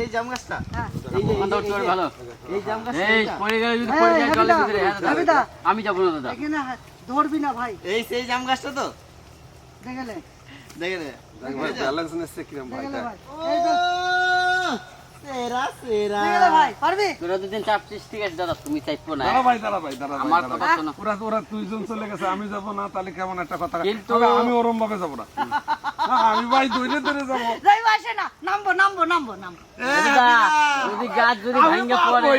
এই জাম গাছটা। এই যে- কোনটা উঠতে পারে ভালো। এই জাম গাছটা এই পড়ে গেলে যদি পড়ে যায় জলের ভিতরে হ্যাঁ আমি যাব না দাদা। এখানে ধরবি না ভাই। এই সেই জাম গাছটা তো? দেখলে দেখে নে। ভাই ব্যালেন্স নিচ্ছে কিরম ভাই দেখলে দেখ। ভাই। এই তো, সেরা সেরা। ভাই পারবি? তোরা দুদিন চাপছিস ঠিক আছে দাদা তুমি চাইব না। দাঁড়া ভাই দাঁড়া ভাই দাঁড়া আমার কথা শোনো। ওরা ওরা দুইজন চলে গেছে আমি যাব না তাহলে কেমন একটা কথা। কিন্তু- আমি ওরম ভাবে যাব না। না, আমি ভাই ধরে ধরে যাব যাই আসে না নামবো নামবো নামবো নামবো দাদা, যদি গাছ যদি ভাঙ্গা পড়ে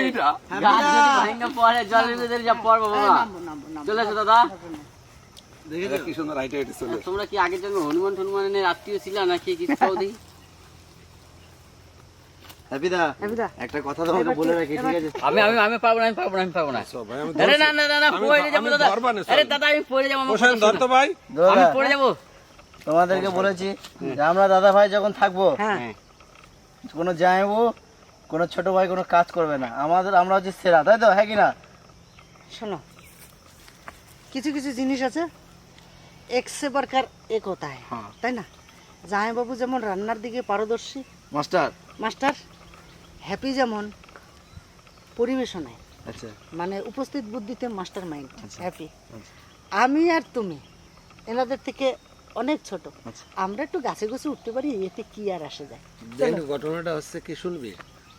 গাছ যদি ভাঙ্গা পড়ে জলের ভিতরে যা পড়ব বাবা। নামবো নামবো নামবো চলে এসো দাদা। কি সুন্দর হাইটে হাইটে চলে তোমরা কি আগের জন্য হনুমান টনুমানের আত্মীয় ছিল নাকি কিছু খাও দেখি হ্যাপিদা হাবিদা। একটা কথা তোমাকে বলে রাখি ঠিক আছে? আমি আমি আমি পারব না আমি পারব না আমি পারব না। সব ভাই আমি আরে না না না না পড়ে যাব দাদা। আরে দাদা আমি পড়ে যাব আমার ধর তো ভাই। আমি পড়ে যাব। তোমাদেরকে বলেছি যে আমরা দাদা ভাই যখন থাকব হ্যাঁ। হ্যাঁ। কোনো যাইবো কোনো ছোট ভাই কোনো কাজ করবে না। আমাদের আমরা হচ্ছে সেরা তাই তো? হ্যাঁ কি না? শোনো কিছু কিছু জিনিস আছে এক সে বারকার এক হতা হ্যাঁ। তাই না? জামাইবাবু যেমন রান্নার দিকে পারদর্শী। মাস্টার। মাস্টার হ্যাপি যেমন পরিবেশনায়। আচ্ছা। মানে উপস্থিত বুদ্ধিতে মাস্টার মাইন্ড আচ্ছা। হ্যাপি। আচ্ছা। আমি আর তুমি এনাদের থেকে অনেক ছোট। আচ্ছা। আমরা একটু গাছে গাছে উঠতে পারি এতে কি আর আসে যায়? ঘটনাটা হচ্ছে কি শুনবি?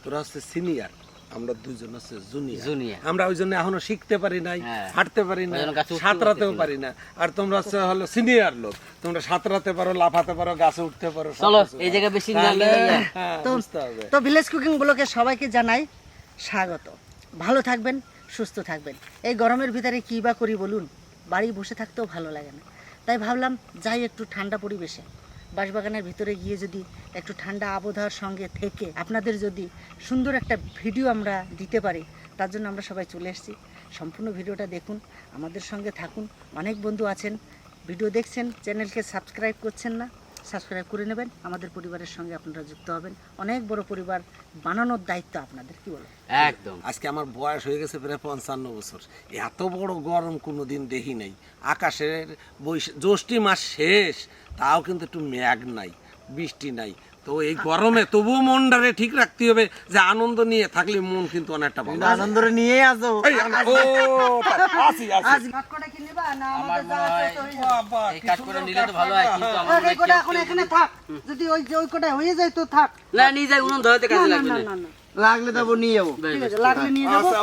তোরা হচ্ছে সিনিয়র আমরা দুজন হচ্ছে জুনিয়র। আমরা ওই জন্য এখনও শিখতে পারি নাই হ্যাঁ। হাঁটতে পারি না সাঁতরাতেও পারি না। আর তোমরা হচ্ছে হলো সিনিয়র লোক তোমরা সাঁতরাতে পারো লাফাতে পারো গাছে উঠতে পারো চলো এই বেশি। হ্যাঁ, তো ভিলেজ কুকিং ব্লকে সবাইকে জানাই স্বাগত। ভালো থাকবেন সুস্থ থাকবেন। এই গরমের ভিতরে কী বা করি বলুন? বাড়ি বসে থাকতেও ভালো লাগে না। তাই ভাবলাম যাই একটু ঠান্ডা পরিবেশে। বাঁশবাগানের ভিতরে গিয়ে যদি একটু ঠান্ডা আবহাওয়ার সঙ্গে থেকে আপনাদের যদি সুন্দর একটা ভিডিও আমরা দিতে পারি, তার জন্য আমরা সবাই চলে এসেছি। সম্পূর্ণ ভিডিওটা দেখুন, আমাদের সঙ্গে থাকুন। অনেক বন্ধু আছেন, ভিডিও দেখছেন, চ্যানেলকে সাবস্ক্রাইব করছেন না। সাবস্ক্রাইব করে নেবেন। আমাদের পরিবারের সঙ্গে আপনারা যুক্ত হবেন। অনেক বড় পরিবার বানানোর দায়িত্ব আপনাদের কি বলো একদম। আজকে আমার বয়স হয়ে গেছে প্রায় পঞ্চান্ন বছর। এত বড় গরম কোনো দিন দেখি নাই। আকাশের বৈশ- জ্যৈষ্ঠী মাস শেষ তাও কিন্তু একটু মেঘ নাই বৃষ্টি নাই। তো এই গরমে তবুও মনটারে ঠিক রাখতে হবে যে আনন্দ নিয়ে থাকলে মন কিন্তু অনেকটা ভালো। কিন্তু নিয়ে নিয়েই আসো। এই, ও, আসি, আসি। আজ কাঠকটা কি নেবা? না আমার আমাদের যা আছে তো যাবে? বাবা, এই কি কাঠ করে সুন্দর নিলে তো কাঠ ভালো করা। কিন্তু আমার থাক, এই কটা কেউ- এখন কেউ এখানে যদি- ওই যে ওই কটা যায় তো থাক। না নিয়ে যাই উনুন ধরাতে কাজে লাগবে না না। না না। লাগলে নিয়ে যাব। লাগলে নিয়ে যাব। আচ্ছা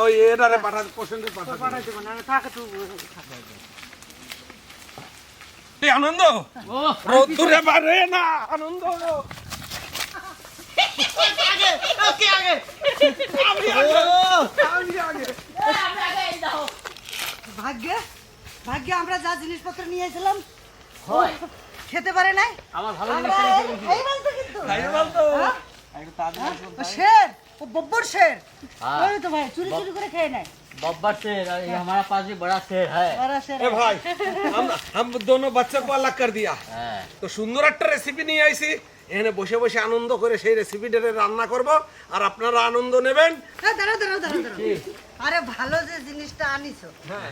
আনন্দ? ও রোদ্দুরে বাড়ে না আনন্দ। ভাগ্যে ভাগ্যে আমরা যা জিনিসপত্র নিয়ে এসেছিলাম হয় খেতে পারে নাই আমার ভালো আমরা জিনিসটা এই- এই বলতো কিন্তু তাই বলতো হ্যাঁ? ও শের ও বব্বর শের हाँ। ওই তো ভাই চুরি চুরি করে খেয়ে নেয় बब्बर शेर और ये हमारा पास भी बड़ा शेर है বড় শের এ ভাই हम हम दोनों बच्चे को अलग कर दिया হ্যাঁ। তো সুন্দর একটা রেসিপি নিয়ে আইছি এখানে বসে বসে আনন্দ করে সেই রেসিপিটা রান্না করব আর আপনারা আনন্দ নেবেন। হ্যাঁ, দাঁড়াও দাঁড়াও দাঁড়াও দাঁড়াও। আরে ভালো যে জিনিসটা আনিছো হ্যাঁ।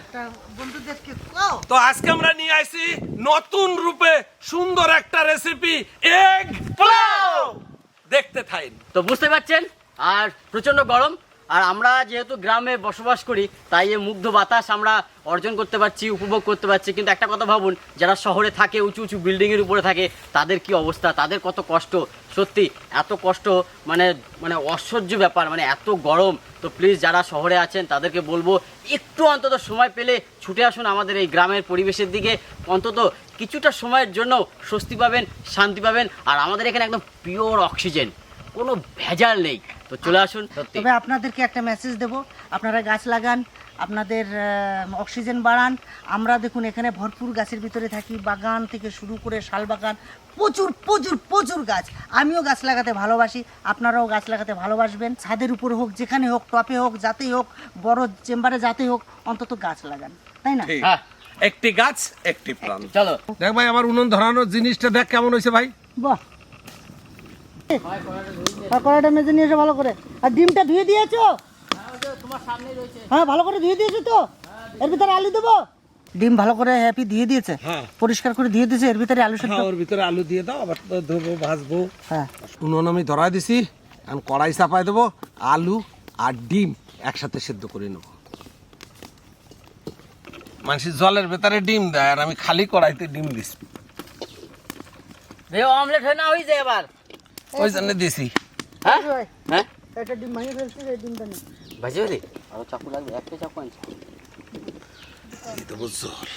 বন্ধুদেরকে কও। তো আজকে আমরা নিয়ে আইছি নতুন রূপে সুন্দর একটা রেসিপি এগ পোলাও। দেখতে থাইন। তো বুঝতে পারছেন? আর প্রচণ্ড গরম আর আমরা যেহেতু গ্রামে বসবাস করি, তাই এই মুগ্ধ বাতাস আমরা অর্জন করতে পারছি, উপভোগ করতে পারছি। কিন্তু একটা কথা ভাবুন, যারা শহরে থাকে, উঁচু উঁচু বিল্ডিংয়ের উপরে থাকে, তাদের কি অবস্থা? তাদের কত কষ্ট? সত্যি, এত কষ্ট মানে মানে অসহ্য ব্যাপার মানে এত গরম। তো প্লিজ যারা শহরে আছেন, তাদেরকে বলব, একটু অন্তত সময় পেলে ছুটে আসুন আমাদের এই গ্রামের পরিবেশের দিকে। অন্তত কিছুটা সময়ের জন্য স্বস্তি পাবেন, শান্তি পাবেন। আর আমাদের এখানে একদম পিওর অক্সিজেন কোনো ভেজাল নেই। তো চলে আসুন। তবে আপনাদেরকে একটা মেসেজ দেব। আপনারা গাছ লাগান আপনাদের অক্সিজেন বাড়ান। আমরা দেখুন এখানে ভরপুর গাছের ভিতরে থাকি বাগান থেকে শুরু করে শাল বাগান প্রচুর প্রচুর প্রচুর গাছ। আমিও গাছ লাগাতে ভালোবাসি আপনারাও গাছ লাগাতে ভালোবাসবেন। ছাদের উপর হোক যেখানে হোক টপে হোক যাতেই হোক বড় চেম্বারে যাতে হোক অন্তত গাছ লাগান। তাই না? হ্যাঁ। একটি গাছ একটি প্রাণ। চলো। দেখ ভাই আমার উনুন ধরানোর জিনিসটা দেখ কেমন হয়েছে ভাই। বাহ। আর কড়াইটা মেজে নিয়ে এসো ভালো করে। আর ডিমটা ধুয়ে দিয়েছ? হ্যাঁ ভালো করে ধুয়ে দিয়েছ তো? এর ভিতরে আলু দেবো? ডিম ভালো করে হ্যাপি দিয়ে দিয়েছে। হ্যাঁ। পরিষ্কার করে দিয়ে দিয়েছে এর ভিতরে আলু সেদ্ধ। হ্যাঁ ওর ভিতরে আলু দিয়ে দাও আবার তো ধোবো ভাজবো। হ্যাঁ। উনুন আমি ধরা দিছি এখন কড়াই চাপায় দেবো আলু আর ডিম একসাথে সেদ্ধ করে নেব। মানুষের জলের ভেতরে ডিম দেয় আর আমি খালি কড়াইতে ডিম দিছি। অমলেট হয়ে না হয়ে যায় এবার। ওই জন্য দিছি। হ্যাঁ? হ্যাঁ? একটা ডিম ভাঙিয়ে ফেলছি এই ডিমটা নেই ভাজি ভাজি? আরও চাকু লাগবে একটা চাকু আনছি। এই দেবো জল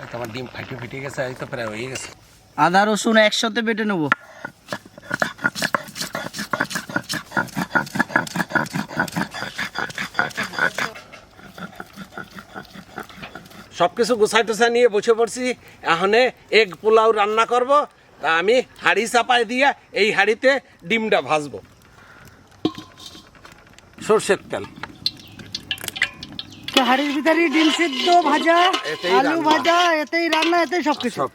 এই তো আমার ডিম ফাটিয়ে ফিটে গেছে এই তো প্রায় হয়ে গেছে। আদা রসুন একসাথে বেটে নেব। সব কিছু গুছাই টুছাই নিয়ে বসে পড়ছি। এখানে এগ পোলাও রান্না করব। তা আমি হাঁড়ি চাপায় দিয়ে এই হাঁড়িতে ডিমটা ভাজবো। সর্ষের তেল। তো হাড়ির ভিতরে ডিম সিদ্ধ ভাজা এতেই আলু ভাজা এতেই রান্না এতেই সব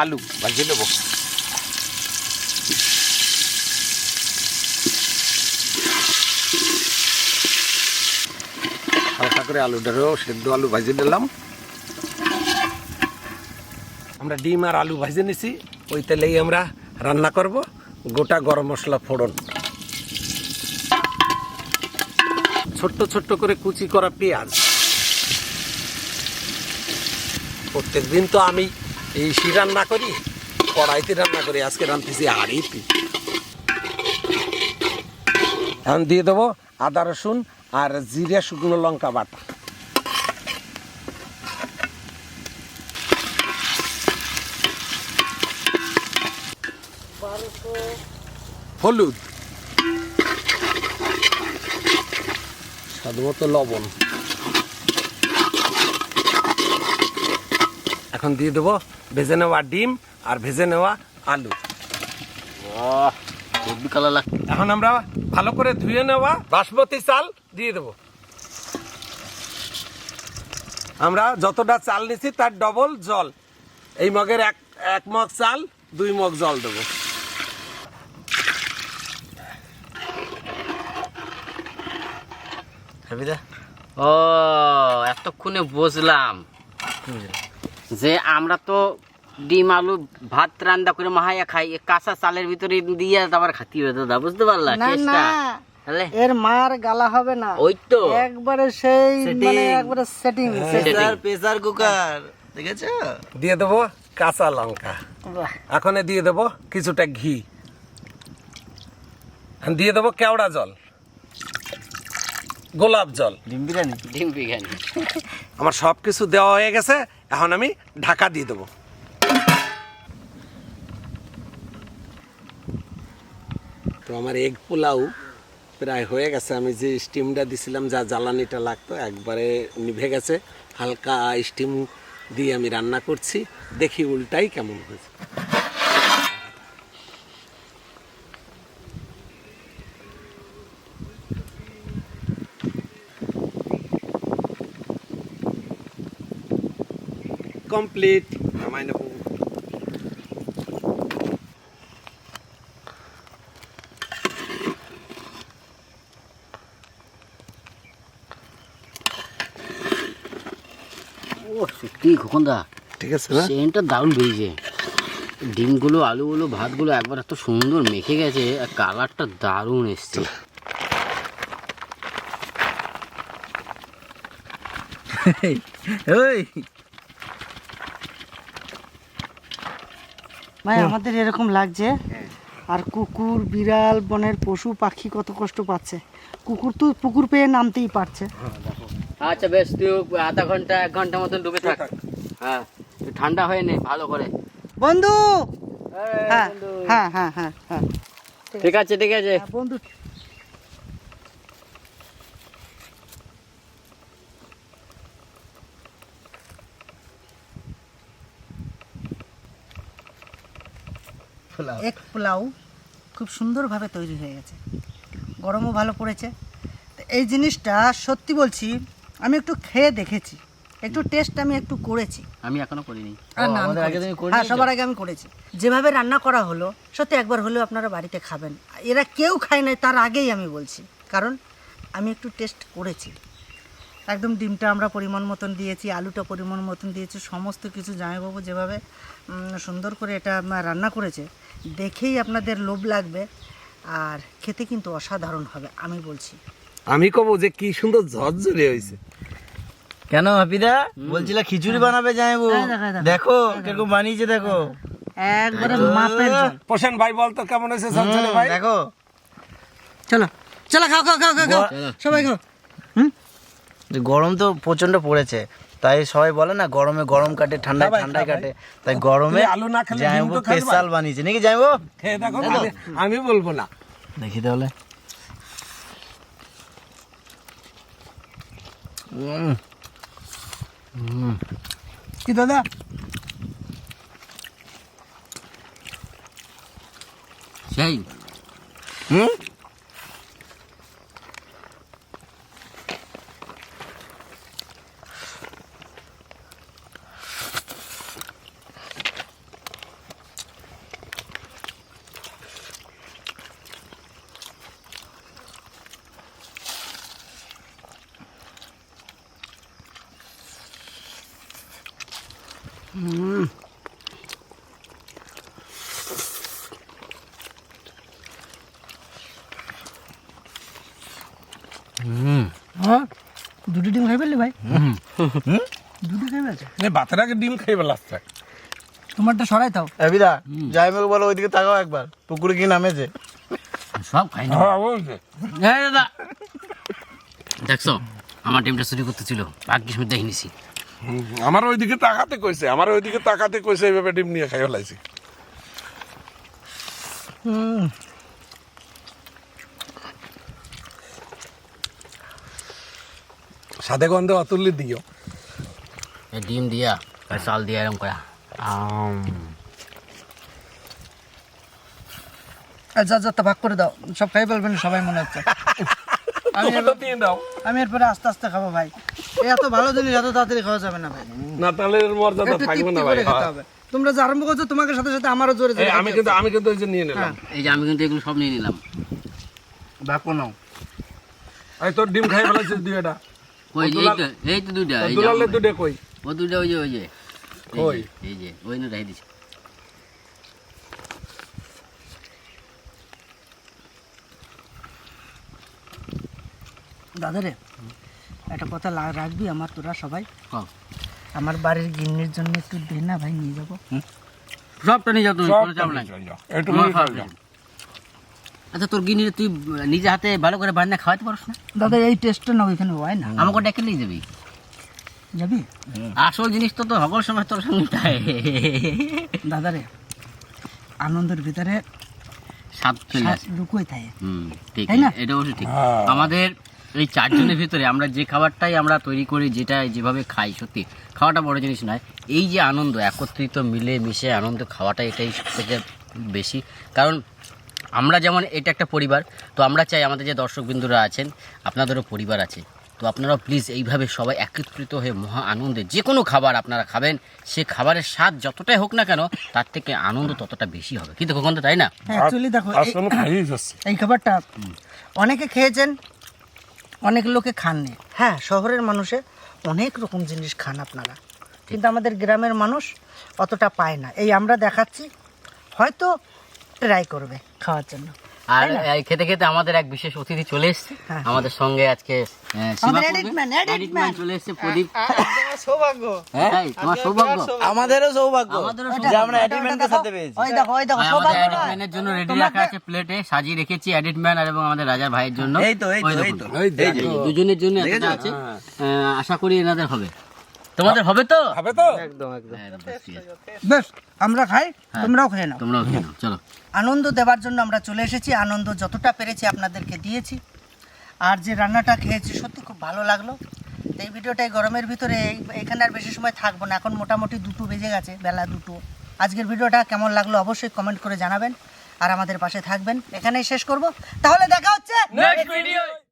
আলু। ভাজি নেব। হালকা করে আলুটারও সেদ্ধ আলু ভাজি দিলাম আমরা ডিম আর আলু ভাজে নিছি, ওই তেলেই আমরা রান্না করব। গোটা গরম মশলা ফোড়ন। ছোট্ট ছোট্ট করে কুচি করা পেঁয়াজ। প্রত্যেক দিন তো আমি এই রান্না করি, কড়াইতে রান্না করি, আজকে রান্নতেছি হাড়িতে এখন দিয়ে দেবো আদা, রসুন আর জিরে, শুকনো লঙ্কা বাটা। হলুদ। স্বাদ মতো লবণ। এখন দিয়ে দেবো ভেজে নেওয়া ডিম আর ভেজে নেওয়া আলু। এখন আমরা ভালো করে ধুয়ে নেওয়া বাসমতি চাল দিয়ে দেব। আমরা যতটা চাল নিছি তার ডবল জল। এই মগের এক এক মগ চাল দুই মগ জল দেবো। ও এতক্ষণে বুঝলাম। যে আমরা তো ডিম আলু ভাত রান্না করে মাহাইয়া খাই কাঁচা চালের ভিতরে দিয়ে আবার খাতি হবে দাদা বুঝতে পারলা? না টেস্টটা এর মার গালা হবে না। ওই তো। একবারে সেই মানে একবারে সেটিং প্রেসার প্রেসার কুকার দেখেছ? দিয়ে দেবো কাঁচা লঙ্কা। এখন দিয়ে দেবো কিছুটা ঘি। দিয়ে দেবো কেওড়া জল। গোলাপ জল। ডিম বিরিয়ানি? ডিম বিরিয়ানি। আমার সব কিছু দেওয়া হয়ে গেছে। এখন আমি ঢাকা দিয়ে দেবো। তো আমার এগ পোলাও প্রায় হয়ে গেছে। আমি যে স্টিমটা দিছিলাম, যা জ্বালানিটা লাগতো, একবারে নিভে গেছে। হালকা স্টিম দিয়ে আমি রান্না করছি। দেখি উল্টাই কেমন হয়েছে। কমপ্লিট নামাই নেব ও সত্যি খোকনদা? ঠিক আছে না? সেন্টটা দারুণ বেরিয়েছে। ডিমগুলো আলুগুলো ভাতগুলো একবার এত সুন্দর মেখে গেছে আর কালারটা দারুণ এসছে। ওই ভাই আমাদের এরকম লাগছে। আর কুকুর বিড়াল বনের পশু পাখি কত কষ্ট পাচ্ছে। কুকুর তো পুকুর পেয়ে নামতেই পারছে। আচ্ছা বেশ তুই আধা ঘণ্টা এক ঘণ্টা মতন ডুবে থাক। হ্যাঁ ঠান্ডা হয়ে নে ভালো করে। বন্ধু! হ্যাঁ হ্যাঁ হ্যাঁ হ্যাঁ হ্যাঁ। ঠিক আছে ঠিক আছে। হ্যাঁ, বন্ধু এক পোলাও খুব সুন্দরভাবে তৈরি হয়ে গেছে। গরমও ভালো পড়েছে। এই জিনিসটা সত্যি বলছি আমি একটু খেয়ে দেখেছি। একটু টেস্ট আমি একটু করেছি। আমি এখনও করিনি। হ্যাঁ সবার আগে আমি করেছি। যেভাবে রান্না করা হলো সত্যি একবার হলেও আপনারা বাড়িতে খাবেন। এরা কেউ খায় নাই তার আগেই আমি বলছি। কারণ আমি একটু টেস্ট করেছি। একদম ডিমটা আমরা পরিমাণ মতন দিয়েছি আলুটা পরিমাণ মতন দিয়েছি সমস্ত কিছু জামাইবাবু যেভাবে সুন্দর করে এটা রান্না করেছে দেখেই আপনাদের লোভ লাগবে আর খেতে কিন্তু অসাধারণ হবে আমি বলছি। আমি কব যে কি সুন্দর ঝরঝরে হয়েছে। কেন হাপিদা বলছিলা খিচুড়ি বানাবে যাইবো দেখো, এই দেখো। কীরকম বানিয়েছে দেখো। একবারে মাপের প্রশান ভাই বলতো কেমন হয়েছে ঝরঝরে ভাই? দেখো। চলো চলো খাও খাও খাও খাও খাও। সবাই খাও। হুম? যে গরম তো প্রচণ্ড পড়েছে। তাই সবাই বলে না গরমে গরম কাটে ঠান্ডায় খাবাই, ঠান্ডায় কাটে। তাই গরমে আলু না খেলে ডিম যাইবো স্পেশাল বানিয়েছে। নাকি যাইবো খেয়ে দেখো আমি বলব না। দেখি তাহলে। কি দাদা? সেই। হুম? হ্যাঁ দুটো ডিম খাই ফেললি ভাই? দুটো খাই ফেলছে বাতের আগে ডিম খেয়ে বেলাচ্ছে তোমারটা সরাই তাও অভিদা যাইবো বলো ওইদিকে তাকাও একবার। পুকুরে কি নামেছে? সব খাই না। হ্যাঁ দাদা। দেখছ আমার টিমটা চুরি করতেছিল ভাগ্যিস আমি দেখে নিছি। আমার ওইদিকে তাকাতে কইছে আমার ওইদিকে তাকাতে কইছে এইভাবে ডিম নিয়ে খাই ফেলাইছি। সাদে গন্ধে অতুল্লি দিও। এই ডিম দিয়া আর চাল দিয়া এরকম করা যা যা ভাগ করে দাও। সব খাই ফেলবেন সবাই মনে হচ্ছে। আমি দিয়ে দাও। আমি এরপরে আস্তে আস্তে খাব ভাই। এই এত ভালো জিনিস এত তাড়াতাড়ি খাওয়া যাবে না ভাই। না তাহলে মর্যাদা থাকবে না ভাই খেতে হবে। তোমরা যে আরম্ভ করছ তোমাকে সাথে সাথে আমারও জোরে জোরে আমি কিন্তু আমি কিন্তু ওই যে নিয়ে নিলাম। এই যে আমি কিন্তু এগুলো সব নিয়ে নিলাম। দেখো নাও। এই তোর ডিম খাই ফেলাইছিস দুই এটা। ওই যে এই তো এই তো দুইটা এই দুলালে দুটো কই? ও দুইটা ওই যে ওই যে কই? এই যে ওই না রেখে দিছি। দাদা রে একটা কথা রাখবি আমার তোরা সবাই। আমার বাড়ির গিন্নির জন্য একটু দে না ভাই নিয়ে যাব। সবটা নিয়ে যাও তুমি কোনো চাপ নাই। আচ্ছা তোর গিনি তুই নিজে হাতে ভালো করে বান্না খাওয়াতে পারস না? দাদা এই টেস্টটা না ওইখানে হয় না। আমাকে ডেকে নিয়ে যাবি। যাবি? আসল জিনিস তো তো সকল সময় তোর সঙ্গে থাকে দাদা রে আনন্দের ভিতরে স্বাদ চলে আসে। লুকোই থাকে হুম ঠিক তাই না? এটা অবশ্যই ঠিক। আমাদের এই চারজনের ভিতরে আমরা যে খাবারটাই আমরা তৈরি করি যেটা যেভাবে খাই সত্যি খাওয়াটা বড় জিনিস নয়। এই যে আনন্দ একত্রিত মিলে মিশে আনন্দ খাওয়াটা এটাই সব থেকে বেশি। কারণ আমরা যেমন এটা একটা পরিবার তো আমরা চাই আমাদের যে দর্শকবিন্দুরা আছেন আপনাদেরও পরিবার আছে। তো আপনারাও প্লিজ এইভাবে সবাই একত্রিত হয়ে মহা আনন্দে যে কোনো খাবার আপনারা খাবেন সে খাবারের স্বাদ যতটাই হোক না কেন তার থেকে আনন্দ ততটা বেশি হবে। কিন্তু কখন তো তাই না? অ্যাকচুয়ালি দেখো এই খাবারটা অনেকে খেয়েছেন অনেক লোকে খাননি। হ্যাঁ শহরের মানুষে অনেক রকম জিনিস খান আপনারা। কিন্তু আমাদের গ্রামের মানুষ অতটা পায় না। এই আমরা দেখাচ্ছি হয়তো ট্রাই করবে খাওয়ার জন্য। আর খেতে খেতে আমাদের এক বিশেষ অতিথি চলে এসেছে। হ্যাঁ। আমাদের সঙ্গে আজকে আহ, সীমা আমাদের পড়বে। edit man, edit Edit man। man চলে এসেছে প্রদীপ। সৌভাগ্য। হ্যাঁ তোমার সৌভাগ্য? আমাদেরও সৌভাগ্য। যে আমরা অ্যাটিমেন্টের সাথে পেয়েছি। ওই দেখো ওই দেখো সৌভাগ্য এডিট জন্য রেডি রাখা আছে প্লেটে সাজিয়ে রেখেছি এডিট ম্যান আর এবং আমাদের রাজার ভাইয়ের জন্য। এই তো এই তো এই তো। এই এই যে। এই দুজনের জন্য আছে। আহ, আশা করি এনাদের হবে। তোমাদের হবে তো? হবে তো? একদম একদম। হ্যাঁ, বেশ, আমরা খাই তোমরাও খেয়ে নাও। তোমরাও খেয়ে নাও, চলো। আনন্দ দেওয়ার জন্য আমরা চলে এসেছি। আনন্দ যতটা পেরেছি আপনাদেরকে দিয়েছি। আর যে রান্নাটা খেয়েছি সত্যি খুব ভালো লাগল। তো এই ভিডিওটাই গরমের ভিতরে এই- এখানে আর বেশি সময় থাকব না। এখন মোটামুটি দুটো বেজে গেছে বেলা দুটো। আজকের ভিডিওটা কেমন লাগল অবশ্যই কমেন্ট করে জানাবেন। আর আমাদের পাশে থাকবেন। এখানেই শেষ করব। তাহলে দেখা হচ্ছে নেক্সট ভিডিও